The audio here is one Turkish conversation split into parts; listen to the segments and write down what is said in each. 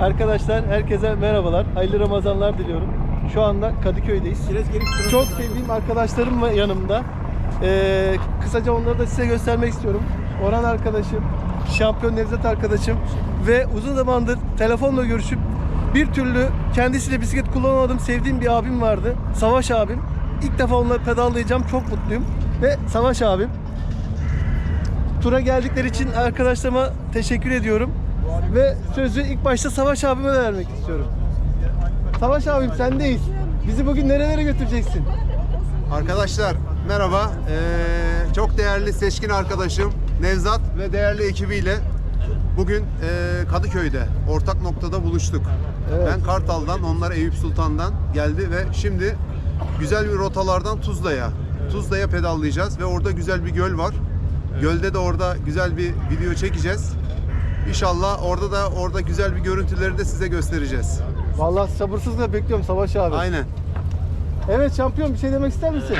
Arkadaşlar herkese merhabalar. Hayırlı Ramazanlar diliyorum. Şu anda Kadıköy'deyiz. Çok sevdiğim arkadaşlarım var yanımda. Ee, kısaca onları da size göstermek istiyorum. Orhan arkadaşım, şampiyon Nevzat arkadaşım ve uzun zamandır telefonla görüşüp bir türlü kendisiyle bisiklet kullanamadığım sevdiğim bir abim vardı. Savaş abim. İlk defa onunla pedallayacağım. Çok mutluyum. Ve Savaş abim. Tura geldikleri için arkadaşlarıma teşekkür ediyorum. Ve sözü ilk başta Savaş abime de vermek istiyorum. Savaş abim sendeyiz. Bizi bugün nerelere götüreceksin? Arkadaşlar merhaba. Ee, çok değerli seçkin arkadaşım Nevzat ve değerli ekibiyle bugün ee, Kadıköy'de ortak noktada buluştuk. Evet. Ben Kartal'dan, onlar Eyüp Sultan'dan geldi ve şimdi güzel bir rotalardan Tuzla'ya, Tuzla'ya pedallayacağız ve orada güzel bir göl var. Gölde de orada güzel bir video çekeceğiz. İnşallah orada da orada güzel bir görüntüleri de size göstereceğiz. Vallahi sabırsızlıkla bekliyorum Savaş abi. Aynen. Evet şampiyon bir şey demek ister misin?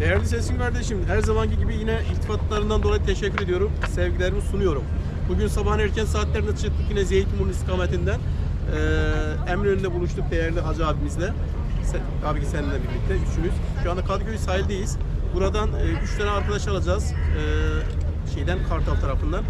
Değerli sesin kardeşim, her zamanki gibi yine iltifatlarından dolayı teşekkür ediyorum. Sevgilerimi sunuyorum. Bugün sabahın erken saatlerinde çıktık yine Zeytinburnu istikametinden. Ee, Eminönü'nde buluştuk değerli Hacı abimizle. Sen, tabii ki seninle birlikte üçümüz. Şu anda Kadıköy sahildeyiz. Buradan e, üç tane arkadaş alacağız. Ee, şeyden Kartal tarafından.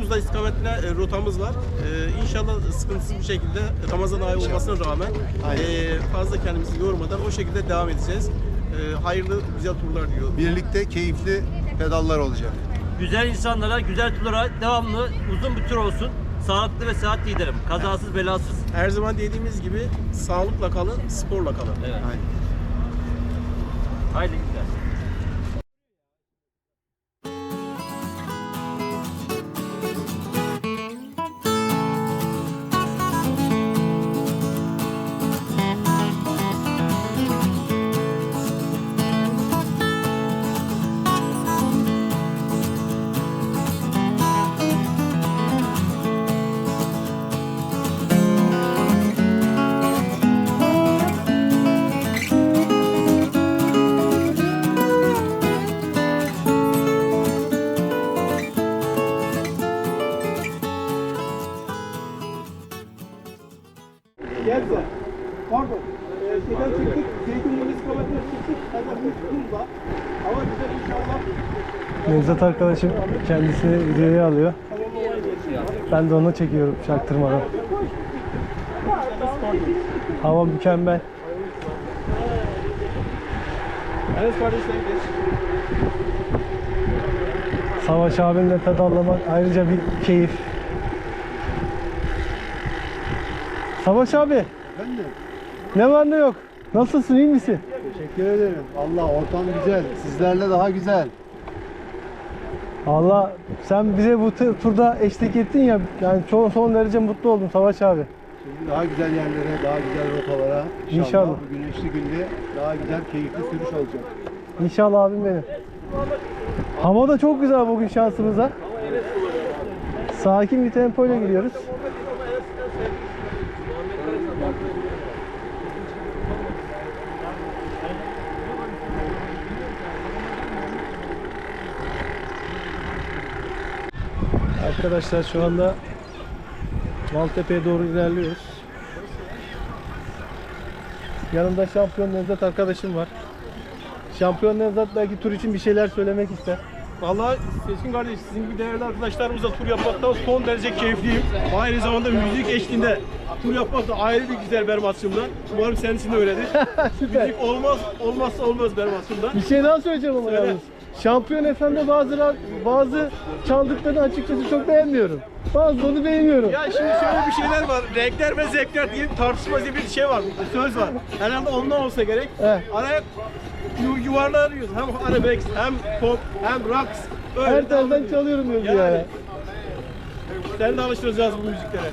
Tuzla istikametine e, rotamız var. E, inşallah sıkıntısız bir şekilde Ramazan ayı olmasına rağmen e, fazla kendimizi yormadan o şekilde devam edeceğiz. E, hayırlı güzel turlar diyor. Birlikte keyifli pedallar olacak. Güzel insanlara, güzel turlara devamlı uzun bir tur olsun. Sağlıklı ve sıhhatli giderim. Kazasız belasız. Her zaman dediğimiz gibi sağlıkla kalın, sporla kalın. Evet. Aynen. Hayırlı Nevzat arkadaşım kendisini videoya alıyor. Ben de onu çekiyorum çaktırmadan. Hava mükemmel. Savaş abimle pedallamak ayrıca bir keyif. Savaş abi. Ben de. Ne var ne yok? Nasılsın iyi misin? Teşekkür ederim. Allah ortam güzel. Sizlerle daha güzel. Allah sen bize bu turda eşlik ettin ya yani çok son derece mutlu oldum Savaş abi. Şimdi daha güzel yerlere, daha güzel rotalara. İnşallah, İnşallah. bu güneşli günde daha güzel, keyifli sürüş olacak. İnşallah abim benim. Hava da çok güzel bugün şansımıza. Sakin bir tempoyla gidiyoruz. Arkadaşlar şu anda Maltepe'ye doğru ilerliyoruz. Yanımda şampiyon Nevzat arkadaşım var. Şampiyon Nevzat belki tur için bir şeyler söylemek ister. Vallahi Seçkin kardeş sizin gibi değerli arkadaşlarımızla tur yapmaktan son derece keyifliyim. Aynı zamanda müzik eşliğinde tur yapmak da ayrı bir güzel benim açımdan. Umarım senin için de öyledir. Müzik olmaz, olmazsa olmaz benim açımdan. Bir şey daha söyleyeceğim ama Söyle. yalnız. Şampiyon FM'de bazı bazı çaldıklarını açıkçası çok beğenmiyorum. Bazılarını beğeniyorum. Ya şimdi şöyle bir şeyler var. Renkler ve zevkler diye tartışma diye bir şey var. Bir söz var. Herhalde ondan olsa gerek. Evet. Araya yu- yuvarlar arıyoruz. Hem arabesk, hem pop, hem rock. Öyle Her ediyor. çalıyorum diyoruz Yani. yani. Sen de alıştıracağız bu müziklere.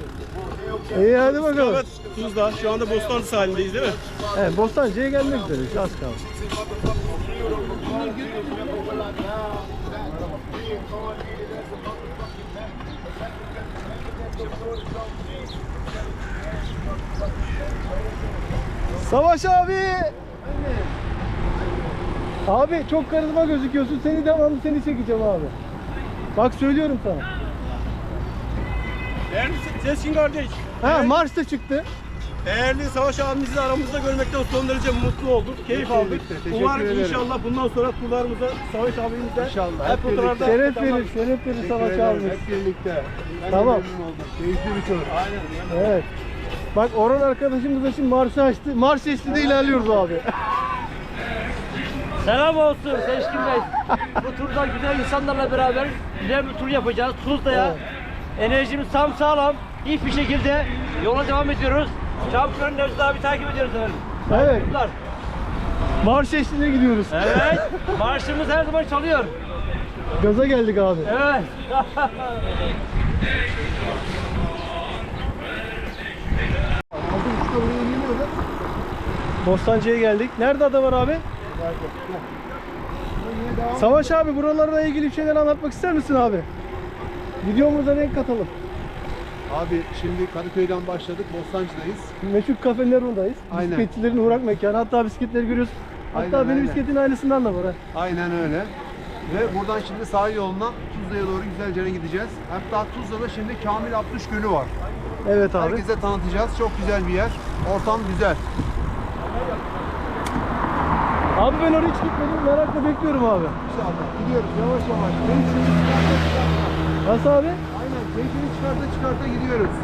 İyi hadi bakalım. Evet, Tuzla. Şu anda Bostancı sahilindeyiz değil mi? Evet, Bostancı'ya gelmek üzere. Az kaldı. Savaş abi! Abi çok karizma gözüküyorsun. Seni devamlı seni çekeceğim abi. Bak söylüyorum sana. Sezgin kardeş. Ha marş da çıktı. Değerli Savaş abimizi de aramızda görmekten son derece mutlu olduk. Keyif aldık. teşekkür Umarım ederim. inşallah bundan sonra turlarımıza Savaş abimizle İnşallah. hep fotoğrafta Şeref verir, şeref verir Savaş abimiz. Hep birlikte. Ben Tamam. de memnun oldum. Keyifli bir tur. Aynen. Evet. Bak Orhan arkadaşımız da şimdi marşı açtı. Marş eşliğinde ilerliyoruz abi. Selam olsun Seçkin Bey. Bu turda güzel insanlarla beraber güzel bir tur yapacağız. Tuzla'ya. Enerjimiz tam sağlam. İyi bir şekilde yola devam ediyoruz. Şampiyon Nevzat abi takip ediyoruz efendim. Evet. Turlar. Marş eşliğinde gidiyoruz. Evet. Marşımız her zaman çalıyor. Gaza geldik abi. Evet. Bostancı'ya geldik. Nerede ada var abi? Savaş abi buralarla ilgili bir şeyler anlatmak ister misin abi? Videomuza renk katalım. Abi şimdi Kadıköy'den başladık. Bostancı'dayız. Meşhur Kafe Nero'dayız. Aynen. Bisikletçilerin uğrak mekanı. Hatta bisikletleri görüyoruz. Hatta Aynen, benim aynen. bisikletin aynısından da var ha. Aynen öyle. Ve buradan şimdi sahil yoluna Tuzla'ya doğru güzelce gideceğiz. Hatta Tuzla'da şimdi Kamil Abdüş Gölü var. Evet abi. Herkese tanıtacağız. Çok güzel bir yer. Ortam güzel. Abi ben oraya hiç gitmedim. Merakla bekliyorum abi. İnşallah. Gidiyoruz yavaş yavaş. Nasıl abi? Keyfini çıkarta çıkarta gidiyoruz.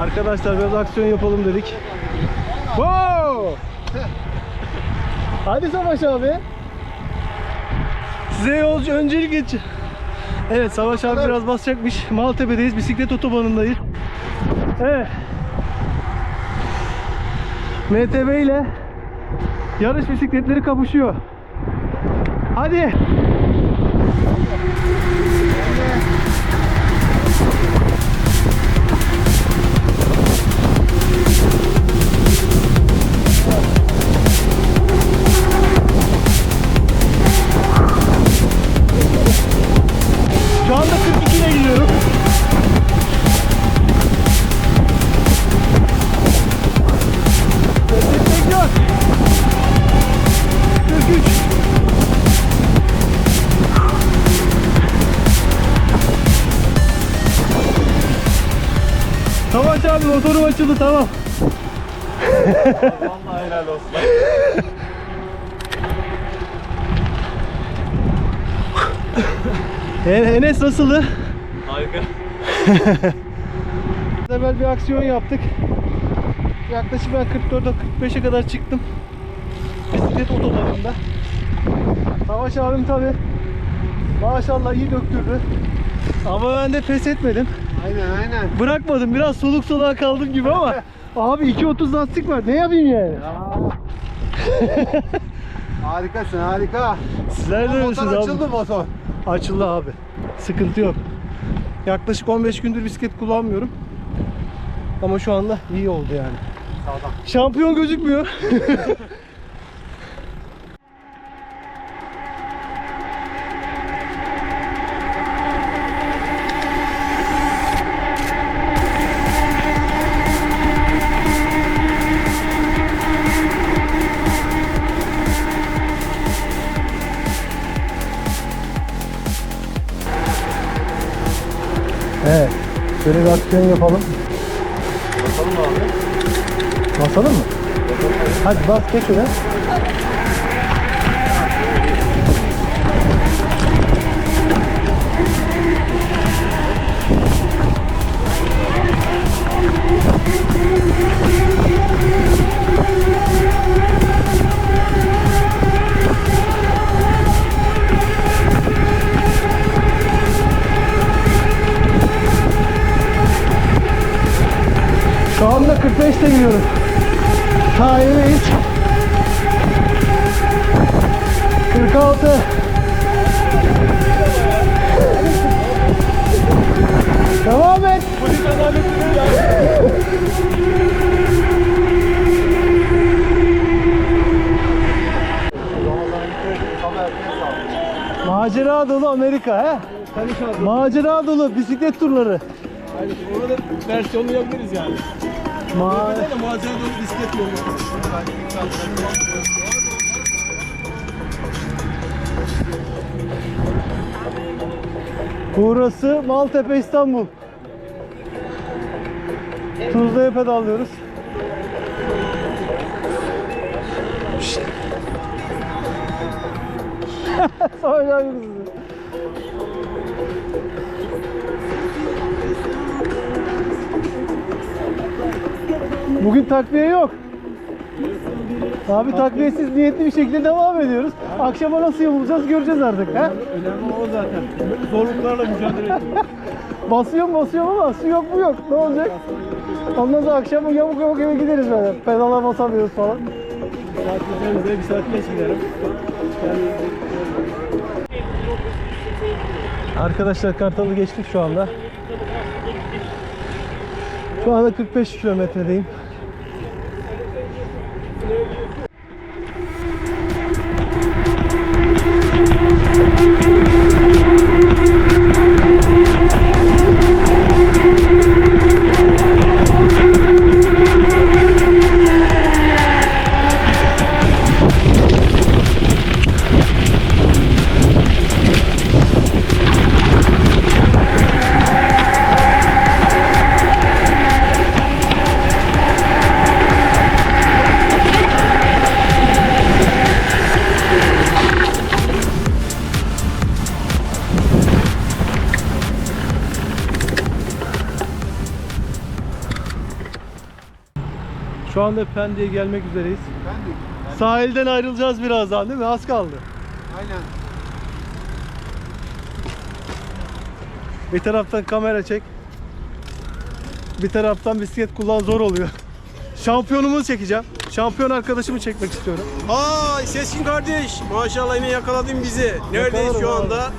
Arkadaşlar biraz aksiyon yapalım dedik. Wow! Hadi Savaş abi. Size yolcu öncelik geç. Evet Savaş abi biraz basacakmış. Maltepe'deyiz. Bisiklet otobanındayız. Evet. MTB ile yarış bisikletleri kapışıyor. Hadi. Thank you. Açıldı tamam. Vallahi helal olsun. En- Enes nasıldı? Harika. Evvel bir aksiyon yaptık. Yaklaşık ben 44'e 45'e kadar çıktım. Bisiklet otobanında. Savaş abim tabi maşallah iyi döktürdü. Ama ben de pes etmedim. Aynen aynen. Bırakmadım. Biraz soluk soluğa kaldım gibi ama abi 2.30 lastik var. Ne yapayım yani? Harikasın harika. Sizler de öylesiniz abi. açıldı motor. Açıldı abi. Sıkıntı yok. Yaklaşık 15 gündür bisiklet kullanmıyorum. Ama şu anda iyi oldu yani. Sağdan. Şampiyon gözükmüyor. aksiyon yapalım. Basalım abi. Basalım mı? Hadi bas geç öyle. Macera dolu bisiklet turları. Aynen. Ona da versiyonlayabiliriz yani. Ma de macera dolu bisiklet yolu. Burası Maltepe İstanbul. Tuzla'ya pedallıyoruz. Şşt. Savaş Bugün takviye yok. Abi takviyesiz niyetli bir şekilde devam ediyoruz. Akşama nasıl yapılacağız göreceğiz artık. He? Önemli o zaten. Zorluklarla mücadele ediyoruz. Basıyorum basıyorum ama su yok bu yok. Ne olacak? Ondan sonra akşam yamuk yamuk eve gideriz böyle. Pedala basamıyoruz falan. Saat üzerinde bir saat geç giderim. Arkadaşlar Kartal'ı geçtik şu anda. Şu anda 45 kilometredeyim. Anda Pendik'e gelmek üzereyiz. Pendik. Sahilden ayrılacağız birazdan değil mi? Az kaldı. Aynen. Bir taraftan kamera çek. Bir taraftan bisiklet kullan zor oluyor. Şampiyonumu çekeceğim. Şampiyon arkadaşımı çekmek istiyorum. Ay Seskin kardeş. Maşallah yine yakaladın bizi. Neredeyiz Yakalarım şu abi. anda?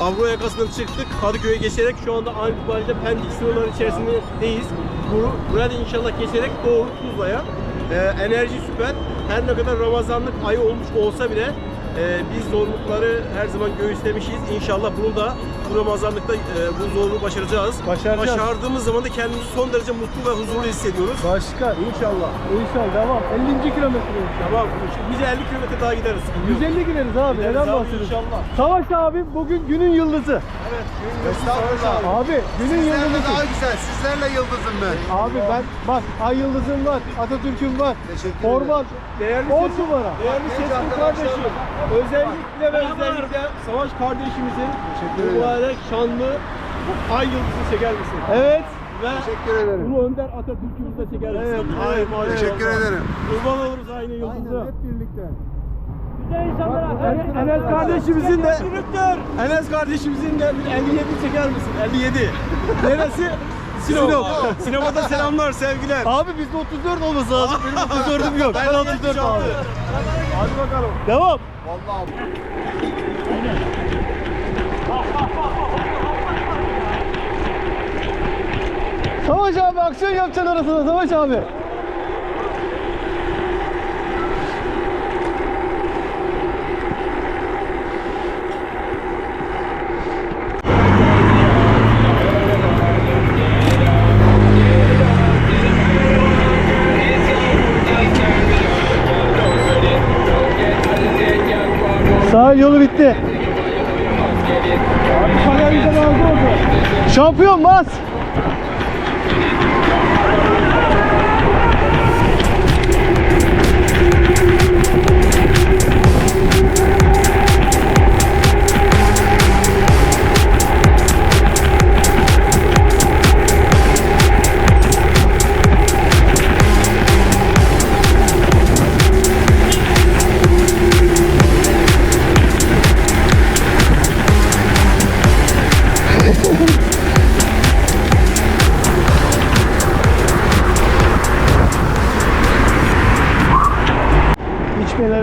Avrupa yakasından çıktık. Kadıköy'e geçerek şu anda an itibariyle Pendik sınırları içerisindeyiz. Bu, burada inşallah geçerek doğru Tuzla'ya. Ee, enerji süper. Her ne kadar Ramazanlık ayı olmuş olsa bile e, biz zorlukları her zaman göğüslemişiz. İnşallah bunu da Ramazanlıkta e, bu zorluğu başaracağız. Başaracağız. Başardığımız zaman da kendimizi son derece mutlu ve huzurlu hissediyoruz. Başka. İnşallah. İnşallah devam. 50. kilometreyiz. Tamam. Biz 50 kilometre daha gideriz. 150 gideriz abi. Gideriz Neden bahsediyorsun? inşallah. Savaş abi bugün günün yıldızı. Estağfurullah. Abi günün Sizlerle yıldızı. daha güzel. Sizlerle yıldızım ben. Abi ben bak ay yıldızım var, Atatürk'üm var. Teşekkür Forman. Değerli 10 seçim- numara. Değerli Seçkin kardeşim, özellikle ve özellikle Savaş kardeşimizin ederim. Mübarek şanlı ay yıldızı çeker misin? Evet. Ve Teşekkür ederim. bunu Önder Atatürk'ümüz de çeker misin? Evet, Ay evet. Teşekkür ederim. Kurban oluruz aynı yıldızı. birlikte. Güzel insanlara Enes kardeşimizin de Enes kardeşimizin de bir 57 çeker misin? 57. Neresi? Sinop. Sinop. Sinop'a da selamlar, sevgiler. Abi bizde 34 olması lazım. Benim 34'üm yok. Ben 34 abi. Hadi bakalım. Devam. Vallahi Savaş abi aksiyon yapacaksın arasında Savaş abi. Sahil yolu bitti. Şampiyon bas.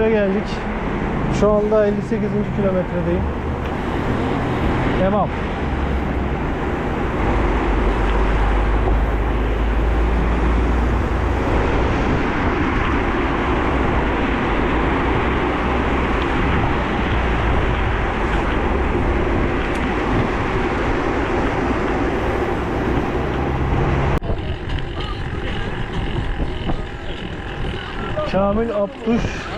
Geldik. Şu anda 58. kilometredeyim. Devam. Kamil Abduş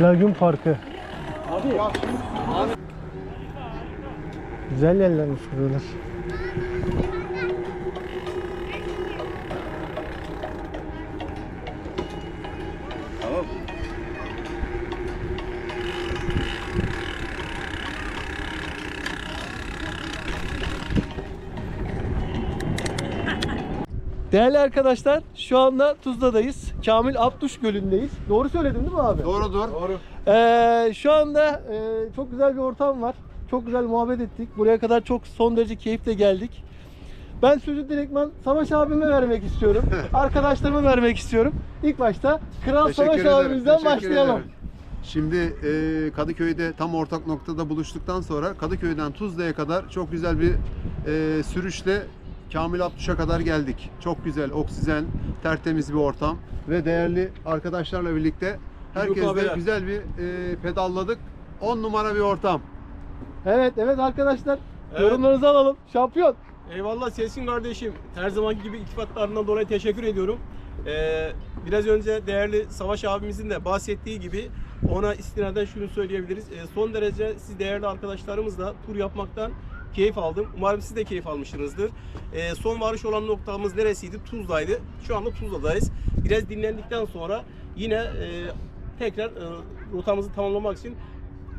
Lagün Parkı. Abi. abi. Güzel yerlermiş buralar. Tamam. Değerli arkadaşlar şu anda Tuzla'dayız. Kamil Abduş Gölü'ndeyiz. Doğru söyledim değil mi abi? Doğrudur. Ee, şu anda e, çok güzel bir ortam var. Çok güzel muhabbet ettik. Buraya kadar çok son derece keyifle geldik. Ben sözü direktman Savaş abime vermek istiyorum. Arkadaşlarıma vermek istiyorum. İlk başta Kral Teşekkür Savaş ederim, abimizden teşekkür başlayalım. ederim. Şimdi e, Kadıköy'de tam ortak noktada buluştuktan sonra Kadıköy'den Tuzla'ya kadar çok güzel bir e, sürüşle Kamil Abduş'a kadar geldik. Çok güzel, oksijen, tertemiz bir ortam ve değerli arkadaşlarla birlikte herkesle güzel bir e, pedalladık. 10 numara bir ortam. Evet evet arkadaşlar Evet. yorumlarınızı alalım. Şampiyon. Eyvallah Sesin kardeşim. Her zamanki gibi iltifatlarından dolayı teşekkür ediyorum. Ee, biraz önce değerli Savaş abimizin de bahsettiği gibi ona istinaden şunu söyleyebiliriz. Ee, son derece siz değerli arkadaşlarımızla tur yapmaktan keyif aldım. Umarım siz de keyif almışsınızdır. Ee, son varış olan noktamız neresiydi? Tuzla'ydı. Şu anda Tuzla'dayız. Biraz dinlendikten sonra yine e, tekrar e, rotamızı tamamlamak için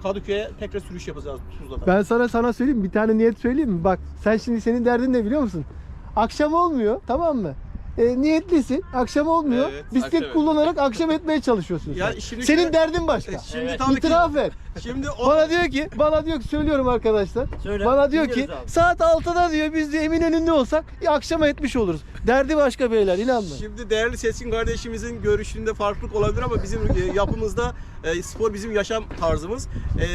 Kadıköy'e tekrar sürüş yapacağız Tuzla'da. Ben sana sana söyleyeyim bir tane niyet söyleyeyim mi? Bak sen şimdi senin derdin ne biliyor musun? Akşam olmuyor tamam mı? E, niyetlisin. Akşam olmuyor. Evet, Bisiklet akşam- kullanarak akşam etmeye çalışıyorsun. Ya sen. şimdi Senin derdin başka. E, Şimdi ki İtiraf et. Şimdi o Bana diyor ki, bana diyor ki söylüyorum arkadaşlar. Söyle, Bana diyor ki abi. saat 6'da diyor biz de Eminönü'nde olsak ya akşama etmiş oluruz. Derdi başka beyler inan bana. Şimdi değerli Seçkin kardeşimizin görüşünde farklılık olabilir ama bizim e, yapımızda e, spor bizim yaşam tarzımız. E,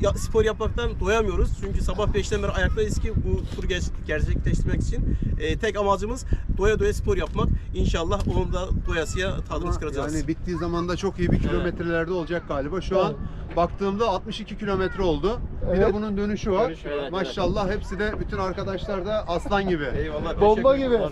ya- spor yapmaktan doyamıyoruz. Çünkü sabah 5'ten beri ayaktayız ki bu turu ger- gerçekleştirmek için. E, tek amacımız doya doya spor yapmak. İnşallah onu da doyasıya tadını çıkaracağız. Yani bittiği zaman da çok iyi bir kilometrelerde olacak galiba. Şu an baktığımda 62 kilometre oldu. Bir Evet. de bunun dönüşü var. Dönüşü evet, Maşallah hepsi de bütün arkadaşlar da aslan gibi. Eyvallah. Bomba teşekkür gibi.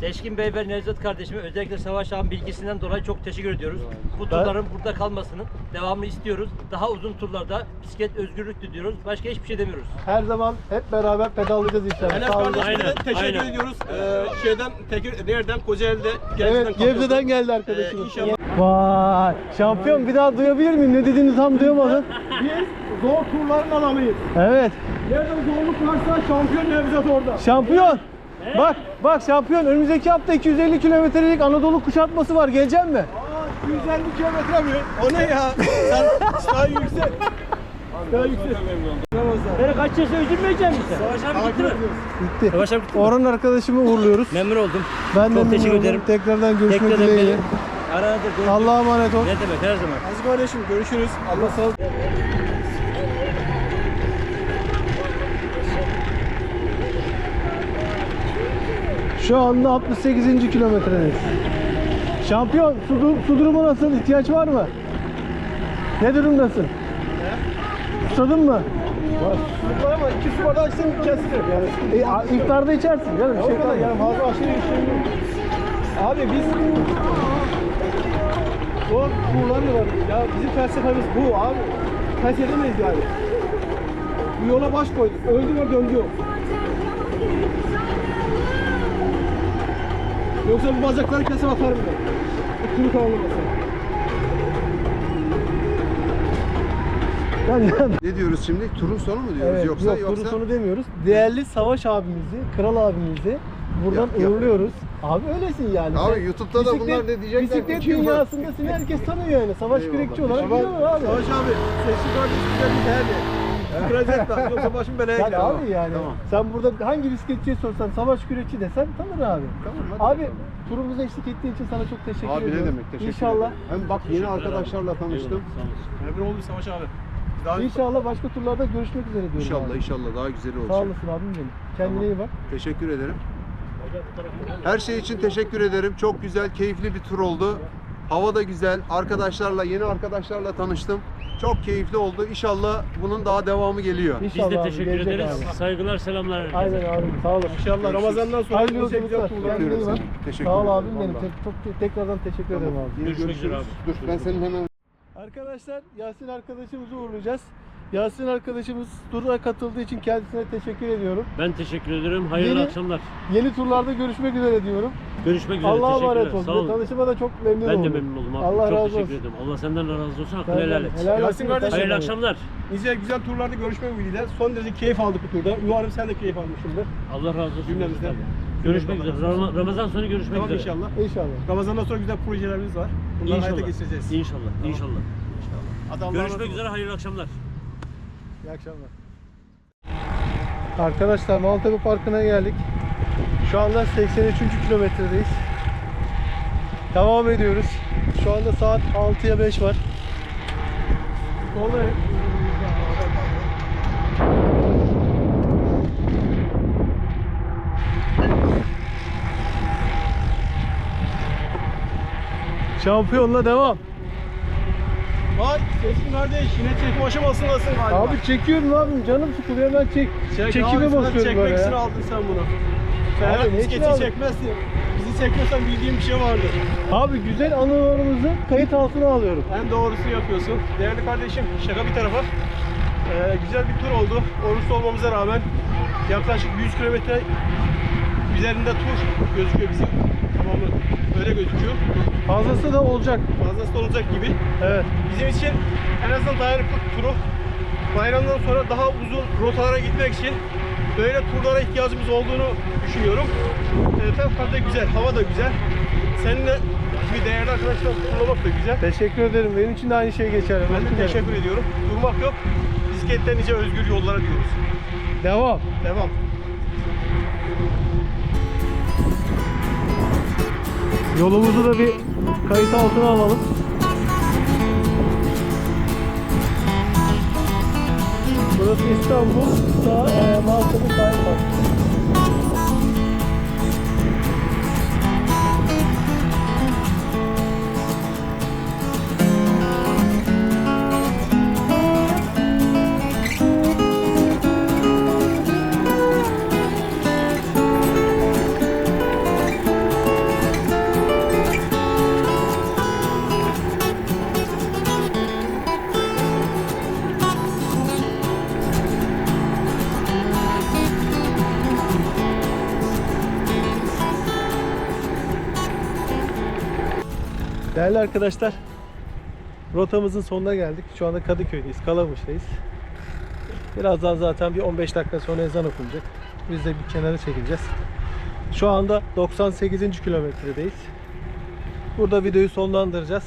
Seçkin Bey ve Nevzat kardeşime özellikle Savaş ağam bilgisinden dolayı çok teşekkür ediyoruz. Bu turların burada kalmasının devamını istiyoruz. Daha uzun turlarda bisiklet özgürlük diliyoruz. Başka hiçbir şey demiyoruz. Her zaman hep beraber pedallayacağız inşallah. Enes Sağ olun. kardeşime de Aynen, teşekkür aynen. ediyoruz. Ee, şeyden, tekir, nereden? Kocaeli'de Evet, katıldı. Gebze'den geldi Ee, arkadaşımız. inşallah Vay, şampiyon bir daha duyabilir miyim? Ne dediğini tam duyamadım. biz zor turların adamıyız. Evet, Nerede zorluk varsa şampiyon Nevzat orada. şampiyon. Bak, bak şampiyon önümüzdeki hafta 250 kilometrelik Anadolu kuşatması var. Gelecek mi? Aa, 250 kilometre mi? O ne ya? Sen daha yüksek. Daha yüksek. Beni kaç yaşında üzülmeyecek misin? Savaş abi gitti mi? Bitti. Savaş abi gitti mi? Orhan arkadaşımı uğurluyoruz. Memnun oldum. Ben de Çok teşekkür ederim. Tekrardan görüşmek Tekrar dileğiyle. Aranızda görüşürüz. Allah'a emanet ol. Ne demek her zaman. Aziz kardeşim görüşürüz. Allah sağ Şu anda 68. kilometredeyiz. Şampiyon, su, su durumu nasıl? İhtiyaç var mı? Ne durumdasın? Susadın mı? Var ama iki su bardağı içtim kesti. Yani E, a- iftarda içersin canım. Bir şey kadar yani fazla aşırı bir şey yok. Abi biz o var. Ya bizim felsefemiz bu abi. Pes edemeyiz yani. Bu yola baş koyduk. Öldü mü döndü yok. Yoksa bu bacakları kesip atarım ben. Bu tamamlamasın. Ben- Ne diyoruz şimdi? Turun sonu mu diyoruz? Evet, yoksa yok, turun yoksa sonu demiyoruz. Değerli Savaş abimizi, Kral abimizi buradan Yap, yap. uğurluyoruz. Abi öylesin yani. Abi Sen YouTube'da da bunlar ne diyecekler? Bisiklet dünyasında seni herkes tanıyor yani. Savaş Eyvallah. kürekçi olarak Ama- biliyor abi. Savaş abi, sesli kardeş güzel bir değerli. Kıracak da, yoksa başım belaya Yani girer. abi yani Tamam. sen burada hangi bisikletçiye sorsan savaş kürekçi desen tanır abi. Tamam, hadi Abi turumuza eşlik ettiğin için sana çok teşekkür Abi ediyorum. ne demek? Teşekkür İnşallah. ederim. Hem bak yeni arkadaşlarla tanıştım. Memnun oldum Savaş abi. Daha İnşallah başka turlarda görüşmek üzere diyorum. İnşallah abi. inşallah daha güzeli olacak. Sağ olasın abim benim. Kendine iyi bak. Teşekkür ederim. Her şey için teşekkür ederim. Çok güzel, keyifli bir tur oldu. Hava da güzel. Arkadaşlarla, yeni arkadaşlarla tanıştım. Çok keyifli oldu. İnşallah bunun daha devamı geliyor. Biz İnşallah de abi, teşekkür gelecek ederiz. abi. Saygılar, selamlar herkese. Aynen abi sağ olasın. İnşallah Ramazan'dan sonra Hayırlı. Kendine iyi bak. Teşekkür Sağ ol ederim. abim benim. Vallahi. Tek- Çok tekrardan teşekkür ederim abi. Görüşmek üzere görüşürüz. abi. Dur ben senin hemen Arkadaşlar Yasin arkadaşımızı uğurlayacağız. Yasin arkadaşımız tura katıldığı için kendisine teşekkür ediyorum. Ben teşekkür ederim. Hayırlı Yeni- akşamlar. Yeni turlarda görüşmek üzere diyorum. Görüşmek üzere. Allah'a emanet Teşekkürler. Sağ olun. olun. Tanışıma da çok memnun Ben oldum. de memnun oldum abi. Allah Çok razı teşekkür olsun. ederim. Allah senden de razı olsun. Hakkını helal et. Helal Yasin olsun. kardeşim. Hayırlı akşamlar. Nice güzel turlarda görüşmek ümidiyle son derece keyif aldık bu turda. Umarım sen de keyif almışsındır. Allah razı olsun. Cümlemizden. Görüşmek üzere. Ram- Ramazan sonu görüşmek Tamam üzere. inşallah. İnşallah. Ramazan'dan sonra güzel projelerimiz var. Bunları hayata İnşallah. geçireceğiz. İnşallah. İnşallah. Hadi Allah'a Görüşmek emanet olun. üzere. Hayırlı akşamlar. İyi akşamlar. Arkadaşlar Maltepe Parkı'na geldik. Şu anda 83. kilometredeyiz. Devam ediyoruz. Şu anda saat 6'ya 5 var. Şampiyonla devam. Vay Sezgin kardeş yine çekim aşamasındasın galiba. Abi çekiyorum ne yapayım canım sıkılıyor hemen çek. Çek çekime abi, basıyorum çekmek böyle için ya. aldın sen bunu. Her ne için aldın? çekmezsin. Bizi çekmesen bildiğim bir şey vardı. Abi güzel anılarımızı kayıt altına alıyorum. En doğrusu yapıyorsun. Değerli kardeşim şaka bir tarafa. Ee, güzel bir tur oldu. Oruçlu olmamıza rağmen yaklaşık 100 kilometre üzerinde tur gözüküyor bizim. Tamamı öyle gözüküyor. Fazlası da olacak. Fazlası da olacak gibi. Evet. Bizim için en azından dayanıklı turu bayramdan sonra daha uzun rotalara gitmek için böyle turlara ihtiyacımız olduğunu düşünüyorum. E, fevkalade güzel, hava da güzel. Seninle gibi değerli arkadaşlar turlamak da güzel. Teşekkür ederim. Benim için de aynı şey geçerli. Ben de teşekkür ediyorum. Durmak yok. Bisikletten nice özgür yollara diyoruz. Devam. Devam. Yolumuzu da bir kayıt altına alalım. Burası İstanbul, sağ e, Maltepe Sahil Park. Değerli arkadaşlar, rotamızın sonuna geldik. Şu anda Kadıköy'deyiz, Kalamış'tayız. Birazdan zaten bir 15 dakika sonra ezan okunacak. Biz de bir kenara çekileceğiz. Şu anda 98. kilometredeyiz. Burada videoyu sonlandıracağız.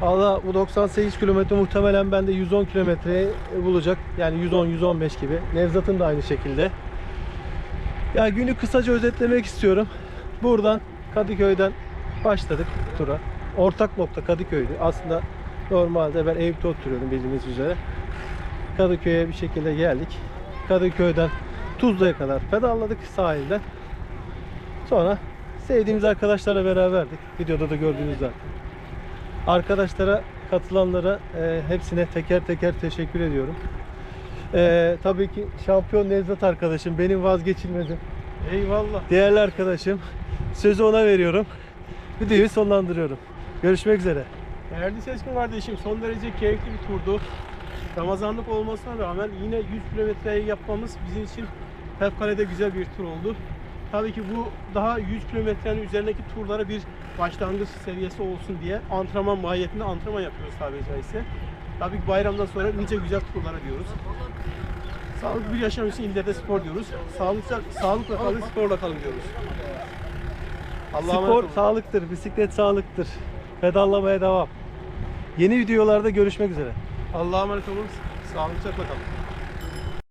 Valla bu 98 kilometre muhtemelen bende 110 kilometreyi bulacak. Yani 110-115 gibi. Nevzat'ın da aynı şekilde. Ya günü kısaca özetlemek istiyorum. Buradan Kadıköy'den başladık tura. Ortak nokta Kadıköy'dü. Aslında normalde ben Eyüp'te oturuyordum bildiğiniz üzere. Kadıköy'e bir şekilde geldik. Kadıköy'den Tuzla'ya kadar pedalladık sahilden. Sonra sevdiğimiz arkadaşlarla beraberdik. Videoda da gördüğünüz zaten. Arkadaşlara, katılanlara e, hepsine teker teker teşekkür ediyorum. E, tabii ki şampiyon Nevzat arkadaşım benim vazgeçilmezim. Eyvallah. Değerli arkadaşım sözü ona veriyorum. Videoyu sonlandırıyorum. Görüşmek üzere. Değerli Sezgin kardeşim son derece keyifli bir turdu. Ramazanlık olmasına rağmen yine 100 kilometreyi yapmamız bizim için fevkalade güzel bir tur oldu. Tabii ki bu daha 100 kilometrenin üzerindeki turlara bir başlangıç seviyesi olsun diye antrenman mahiyetinde antrenman yapıyoruz tabiri caizse. Tabii ki bayramdan sonra nice güzel turlara diyoruz. Sağlıklı bir yaşam için ille de spor diyoruz. Sağlıkla, sağlıkla kalın, sporla kalın diyoruz. Spor sağlıktır, bisiklet sağlıktır. Pedallamaya devam. Yeni videolarda görüşmek üzere. Allah'a emanet olun. Sağlıcakla kalın.